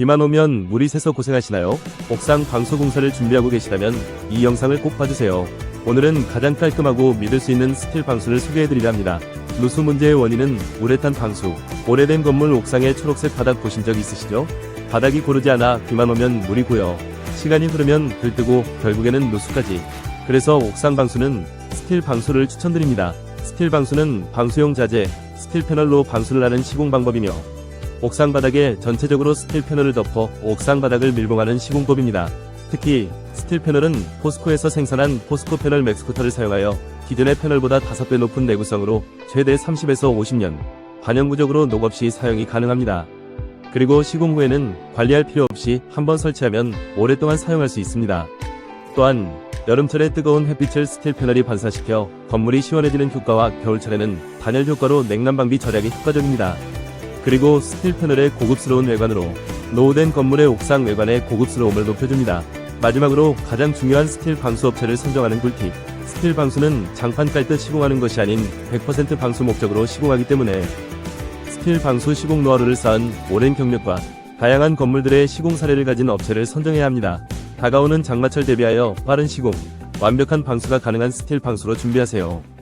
비만 오면 물이 새서 고생하시나요? 옥상 방수 공사를 준비하고 계시다면 이 영상을 꼭 봐주세요. 오늘은 가장 깔끔하고 믿을 수 있는 스틸 방수를 소개해드리려 합니다. 누수 문제의 원인은 우레탄 방수. 오래된 건물 옥상의 초록색 바닥 보신 적 있으시죠? 바닥이 고르지 않아 비만 오면 물이 고여 시간이 흐르면 들뜨고 결국에는 누수까지. 그래서 옥상 방수는 스틸 방수를 추천드립니다. 스틸 방수는 방수용 자재, 스틸 패널로 방수를 하는 시공 방법이며 옥상 바닥에 전체적으로 스틸 패널을 덮어 옥상 바닥을 밀봉하는 시공법입니다. 특히 스틸 패널은 포스코에서 생산한 포스코 패널 맥스쿠터를 사용하여 기존의 패널보다 5배 높은 내구성으로 최대 30에서 50년 반영구적으로 녹 없이 사용이 가능합니다. 그리고 시공 후에는 관리할 필요 없이 한번 설치하면 오랫동안 사용할 수 있습니다. 또한 여름철에 뜨거운 햇빛을 스틸 패널이 반사시켜 건물이 시원해지는 효과와 겨울철에는 단열 효과로 냉난방비 절약에 효과적입니다. 그리고 스틸 패널의 고급스러운 외관으로 노후된 건물의 옥상 외관의 고급스러움을 높여줍니다. 마지막으로 가장 중요한 스틸 방수 업체를 선정하는 꿀팁. 스틸 방수는 장판 깔 듯 시공하는 것이 아닌 100% 방수 목적으로 시공하기 때문에 스틸 방수 시공 노하우를 쌓은 오랜 경력과 다양한 건물들의 시공 사례를 가진 업체를 선정해야 합니다. 다가오는 장마철 대비하여 빠른 시공, 완벽한 방수가 가능한 스틸 방수로 준비하세요.